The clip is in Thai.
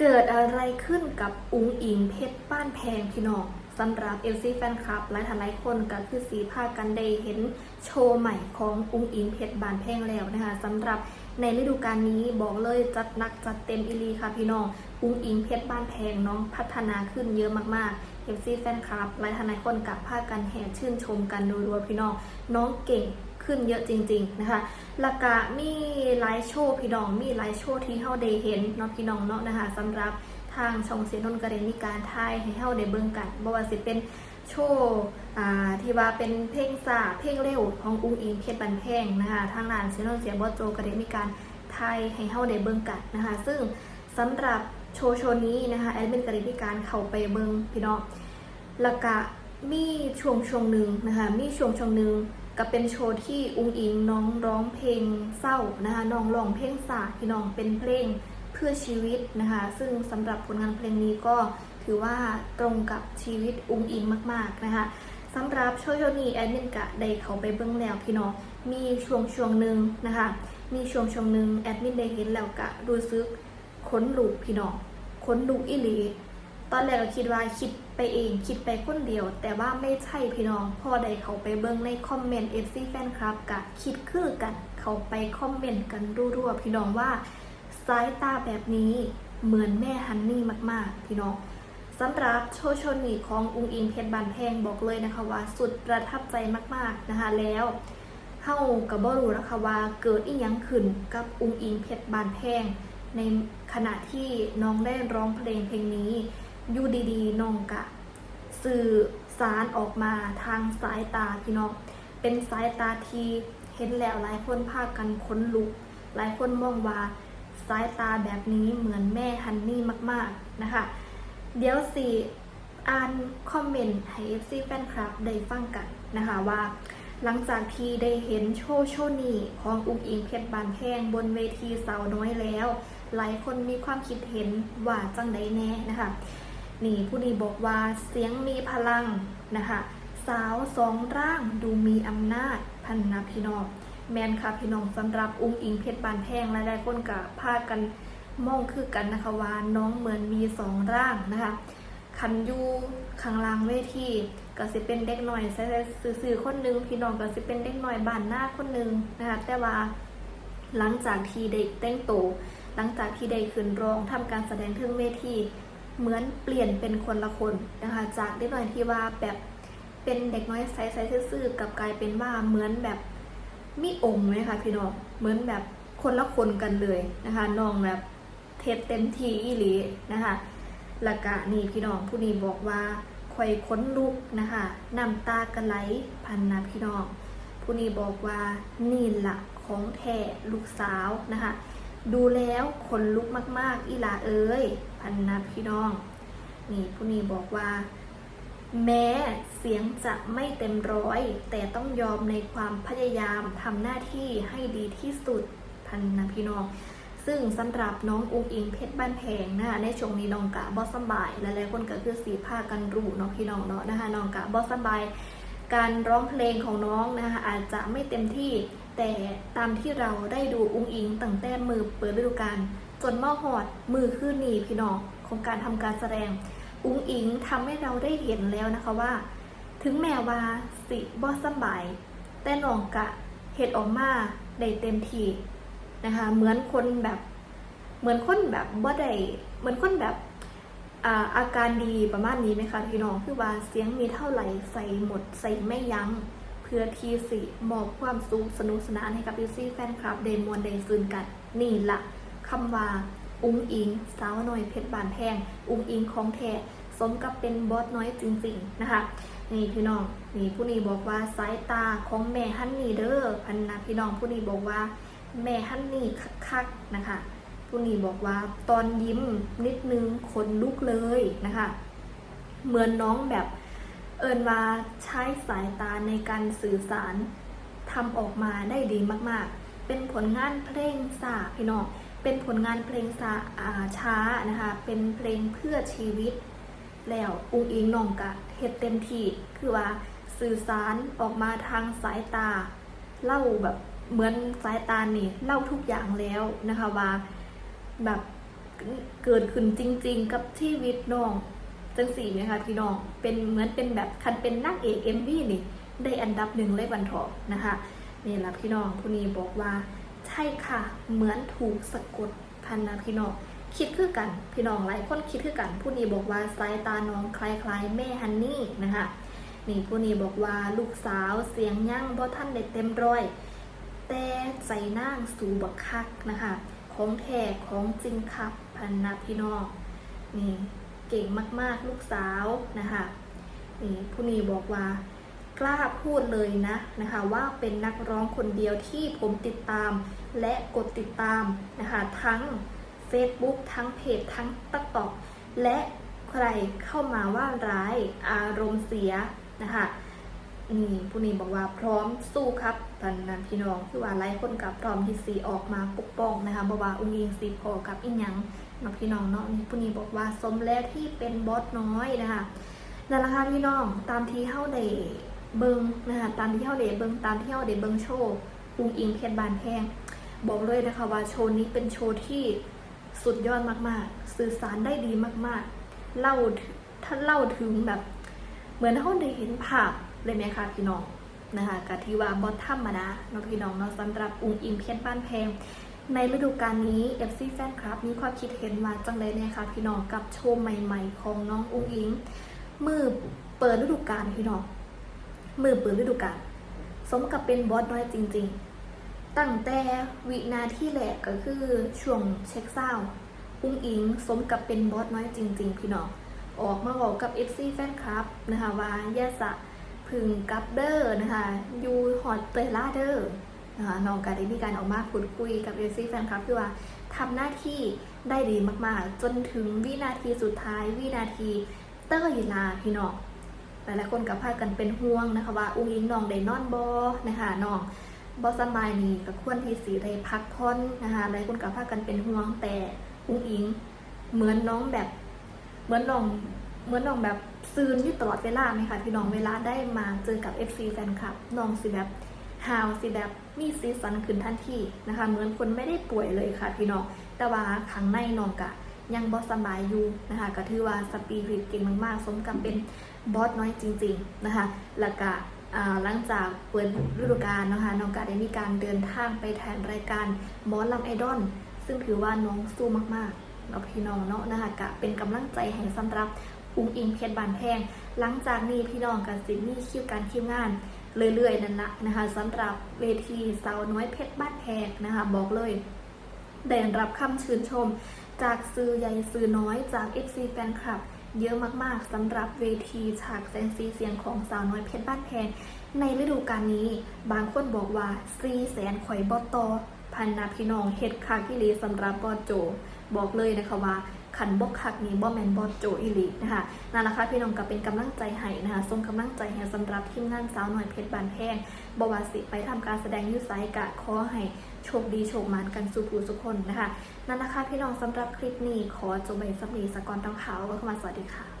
เกิดอะไรขึ้นกับอุงอิงเพชรบ้านแพงพี่น้องสำหรับเอลซี่แฟนคลับหลายท่านหลายคนก็คือสีภากันได้เห็นโชว์ใหม่ของอุงอิงเพชรบ้านแพงแล้วนะคะสำหรับในฤดูกาลนี้บอกเลยจัดนักจัดเต็มอีลีค่ะพี่น้องอุงอิงเพชรบ้านแพงน้องพัฒนาขึ้นเยอะมากๆเอลซี่แฟนคลับหลายท่านหลายคนกับภากันแห่ชื่นชมกันโดยรวมพี่น้องน้องเก่ง ขึ้นเยอะจริง ๆนะคะแล้วก็มีไลฟ์โชว์พี่น้องมีไลฟ์โชว์ที่เฮาได้เห็นเนาะพี่น้องเนาะนะคะสำหรับทางช่องเสียนนท์กระเดนมีการถ่ายให้เฮาได้เบิ่งกันบ่ว่าสิเป็นโชว์ที่ว่าเป็นเพลงซาเพลงเร็วของอุ้งอิงเพชรบันแพงนะคะทางร้านเสียนนท์เสียบอโจกระเดนมีการถ่ายให้เฮาได้เบิ่งกันนะคะซึ่งสำหรับโชว์โชว์นี้นะคะแอดมินกระเดนมีการเข้าไปเบิ่งพี่น้องแล้วก็มีช่วงช่วงหนึ่งนะคะมีช่วงช่วงหนึ่ง ก็เป็นโชว์ที่อุ้งอิงน้องร้องเพลงเศร้านะคะน้องร้องเพลงสาพี่น้องเป็นเพลงเพื่อชีวิตนะคะ ซึ่งสำหรับผลงานเพลงนี้ก็ถือว่าตรงกับชีวิตอุ้งอิงมาก ๆนะคะสำหรับโชว์โชว์นี้แอดมินกะได้เขาไปเบิ้องแล้วพี่น้องมีช่วงช่วงหนึ่งนะคะ มีช่วงช่วงหนึ่งแอดมินได้เห็นแล้วกะรู้สึกขนลุกพี่น้องขนลุกอีหลี ตอนแรกก็คิดว่าคิด ไปเองคิดไปคนเดียว แต่ว่าไม่ใช่พี่น้อง พอได้เขาไปเบิ้งในคอมเมนต์ FC แฟนคลับกะคิดคือกันเขาไปคอมเมนต์กันรัวๆพี่น้องว่าสายตาแบบนี้เหมือนแม่ฮันนี่มากๆ พี่น้องสำหรับโชว์โชนีของอุงอิงเพชรบานแพงบอกเลยนะคะว่า สุดประทับใจมากๆนะคะแล้วเฮากับ่รู้นะคะว่าเกิดอีหยังขึ้นกับอุงอิงเพชรบานแพงในขณะที่น้องได้ร้องเพลงเพลงนี้ อยู่ดีๆน้องกะสื่อสารออกมาทางสายตาพี่น้อง เป็นสายตาที่เห็นแล้วหลายคนพากันค้นลุก หลายคนมองว่าสายตาแบบนี้เหมือนแม่ฮันนี่มากๆนะคะ เดี๋ยวสิอ่านคอมเมนต์ให้ FC แฟนคลับได้ฟังกันนะคะว่า หลังจากที่ได้เห็นโชว์โชว์นี้ของอุ้งอิงเพชรบานแพงบนเวทีสาวน้อยแล้ว หลายคนมีความคิดเห็นว่าจังไดแน่นะคะ นี่ผู้นี้บอกว่าเสียงมีพลังนะคะสาวสองร่างดูมีอำนาจพันนาพี่น้องแมนค่ะพี่น้องสำหรับอุ้งอิงเพชรบานแพงและหลายคนกับพากันมองคือกันนะคะว่าน้องเหมือนมีสองร่างนะคะคันยูข้างล่างเวทีก็สิเป็นเด็กหน่อยใส่ซื่อคนนึงพี่น้องก็สิเป็นเด็กหน่อยบ้านหน้าคนนึงนะคะแต่ว่าหลังจากที่ได้แต่งโตหลังจากที่ได้ขึ้นร้องทำการแสดงเทิงเวที เหมือนเปลี่ยนเป็นคนละคนนะคะ จากเด็กน้อยที่ว่าแบบเป็นเด็กน้อยใสๆซื่อๆกับกลายเป็นว่าเหมือนแบบมีองค์ไหมคะพี่น้องเหมือนแบบคนละคนกันเลยนะคะน้องแบบเทปเต็มทีอีหลีนะคะละกะนี่พี่น้องผู้นี้บอกว่าคอยค้นลุกนะคะน้ำตากระไหลพันนะพี่น้องผู้นี้บอกว่านี่ละของแท้ลูกสาวนะคะ ดูแล้วขนลุกมาก ๆ อีหลาเอ้ยพันนะพี่น้อง นี่ผู้นี้บอกว่า แม้เสียงจะไม่เต็มร้อย แต่ต้องยอมในความพยายามทำหน้าที่ให้ดีที่สุดพันนะพี่น้อง ซึ่งสำหรับน้องอุ้งอิงเพชรบ้านแพงนะคะในช่วงนี้น้องกะบอสบายหลายๆคนก็คือสีผ้ากันรูเนาะพี่น้องเนาะนะคะน้องกะบอสบายการร้องเพลงของน้องนะคะอาจจะไม่เต็มที่ แต่ตามที่เราได้ดูอุ้งอิงตั้งแต่มือเปิดฤดูกาลจนมาหอดมือขึ้นหนีพี่น้องของการทำการแสดง อุ้งอิงทำให้เราได้เห็นแล้วนะคะว่า ถึงแม้ว่าสิบอสบาย แต่น้องกะเห็ดออกมาได้เต็มที่นะคะเหมือนคนแบบเหมือนคนแบบบ่ได้เหมือนคนแบบอาอาการดีประมาณนี้ไหมคะพี่น้องคือว่าเสียงมีเท่าไหร่ใส่หมดใส่ไม่ยัง้ง เพื่อที่สิมอบความสุขสนุกสนานให้กับยูซี่แฟนคลับเดมวนเดซึนกัน นี่ละคำว่าอุ้งอิง สาวน้อยเพชรบานแพงอุ้งอิงของแท้สมกับเป็นบอสน้อยจริงๆนะคะ นี่พี่น้องนี่ผู้นี้บอกว่าสายตาของแม่ฮันนี่เด้อพันนะพี่น้องผู้นี้บอกว่า แม่ฮันนี่คักๆนะคะ ผู้นี้บอกว่าตอนยิ้มนิดนึงขนลุกเลยนะคะ เหมือนน้องแบบ อินว่าใช้สายตาในการสื่อสารทำออกมาได้ดีมากๆ เป็นผลงานเพลงสาพี่น้อง เป็นผลงานเพลงสาอาช้านะคะ เป็นเพลงเพื่อชีวิต แล้วอุ้งอิงน้องกะเฮ็ดเต็มที่คือว่าสื่อสารออกมาทางสายตา เล่าแบบเหมือนสายตานี่เล่าทุกอย่างแล้วนะคะว่าแบบเกิดขึ้นจริง ๆ กับชีวิตน้อง จังสี่นะคะพี่น้อง เป็นเหมือนเป็นแบบคันเป็นนางเอกเอ็มวีนี่ ได้อันดับหนึ่งเลยวันทองนะคะนี่แหละพี่น้องผู้นี้บอกว่า ใช่ค่ะ เหมือนถูกสะกดพันนะพี่น้อง คิดคือกัน พี่น้องหลายคนคิดคือกัน ผู้นี้บอกว่าสายตาน้องคล้ายๆแม่ฮันนี่นะคะนี่ผู้นี้บอกว่าลูกสาวเสียงยั่งบ่ท่านได้เต็มร้อย แต่ใจนางสูบักคักนะคะ ของแท้ของจริงครับพันนะพี่น้องนี่ ก่งมาก ๆ ลูกสาวนะคะนี่ผู้นี้บอกว่ากล้าพูดเลยนะนะคะว่าเป็นนักร้องคนเดียวที่ผมติดตามและกดติดตามนะคะทั้ง Facebook ทั้งเพจทั้งตักตอกและใครเข้ามาว่าร้ายอารมณ์เสียนะคะ นี่ผู้นี้บอกว่าพร้อมสู้ครับพันนันพี่น้องคือว่าหลายคนกับพร้อมที่สีออกมาปกป้องนะคะบอกว่าอุ้งอิงสีพอกับอีหยังนาะพี่น้องเนาะนี่ผู้นี้บอกว่าสมแล้วที่เป็นบอสน้อยนะคะนั่นแหละค่ะพี่น้องตามที่เฮาได้เบิงนะคะตามที่เฮาได้เบิงตามที่เฮาได้เบิงโชว์อุ้งอิงเพชรบานแพงบอกเลยนะคะว่าโชว์นี้เป็นโชว์ที่สุดยอดมากๆ สื่อสารได้ดีมากๆ เล่าถ้าเล่าถึงแบบ เหมือนเฮาได้เห็นภาพ เลยไหมคะพี่น้องนะคะกะที่ว่าบอสธรรมดาเนาะพี่น้องเนาะสำหรับอุ้งอิงเพชรบ้านแพงในฤดูกาลนี้ FC แฟนคลับมีความคิดเห็นมาจังเลยนะคะพี่น้องกับโชว์ใหม่ ๆ ของน้องอุ้งอิงมือเปิดฤดูกาลพี่น้องมือเปิดฤดูกาลสมกับเป็นบอสน้อยจริง ๆ ตั้งแต่วินาทีแรกก็คือช่วงเช็คเศร้าอุ้งอิง สมกับเป็นบอสน้อยจริง ๆ พี่น้องออกมาบอกกับ FC แฟนคลับนะคะว่าอย่สะ พึงกับเดอร์นะคะยูฮอตเตล่าเดอร์นะคะน้องก็ได้มีการออกมาพูดคุยกับ FC แฟนคลับคือว่าทำหน้าที่ได้ดีมากๆ จนถึงวินาทีสุดท้าย วินาทีเต้ยลาพี่น้องหลายๆคนกับพากันเป็นห่วงนะคะว่าอุ้งอิงน้องได้นอนบอนะคะน้องบอสบายนี่กับควรที่สีได้พักผ่อนนะคะหลายคนกับพากันเป็นห่วงแต่อุ้งอิง เหมือนน้องแบบเหมือนน้อง เหมือนน้องแบบซึนอยู่ตลอดเวลาไหมคะพี่น้องเวลาได้มาเจอกับ FC แฟนคลับน้องสิแบบฮาวสิแบบมีซีซันขึ้นทันทีนะคะ เหมือนคนไม่ได้ป่วยเลยค่ะพี่น้องแต่ว่าข้างในน้องกะยังบอสบายอยู่นะคะก็ถือว่าสปีริตเก่งมากๆ สมกับเป็นบอสน้อยจริง ๆนะคะแล้วก็หลังจากเปิดฤดูกาลนะคะน้องกาได้มีการเดินทางไปถ่ายรายการหมอลำไอดอลซึ่งถือว่าน้องสู้มากๆเนาะพี่น้องเนาะนะคะกะเป็นกำลังใจให้สำหรับ อุ้งอิงเพชรบานแพงหลังจากนี้พี่น้องกันสิมีคิวการคิวงานเรื่อยๆนั่นละนะคะสำหรับเวทีสาวน้อยเพชรบ้านแพงนะคะบอกเลยได้รับคำชื่นชม จากสื่อใหญ่สื่อน้อยจาก FC แฟนคลับ เยอะมากๆสำหรับเวทีฉากแสงสีเสียงของสาวน้อยเพชรบ้านแพงในฤดูกาลนี้ บางคนบอกว่าซีแสนข่อยบอตอพันนาพี่น้องเฮ็ดคากิลีสำหรับบอโจ บอกเลยนะคะว่า ขันบกคักนี้บอแมนบอโจอิลินะคะนั่นแหละค่ะพี่น้องก็เป็นกำลังใจให้นะคะส่งกำลังใจให้สำหรับทีมงานสาวน้อยเพชรบานแพงบวาสิไปทำการแสดงยุไซกะขอให้โชคดีโชคมันกันสู่ผู้สุกคนนะคะนั่นนะคะพี่น้องสำหรับคลิปนี้ขอจบไปสักนีสกอนต้องขาวก็เข้ามาสวัสดีค่ะ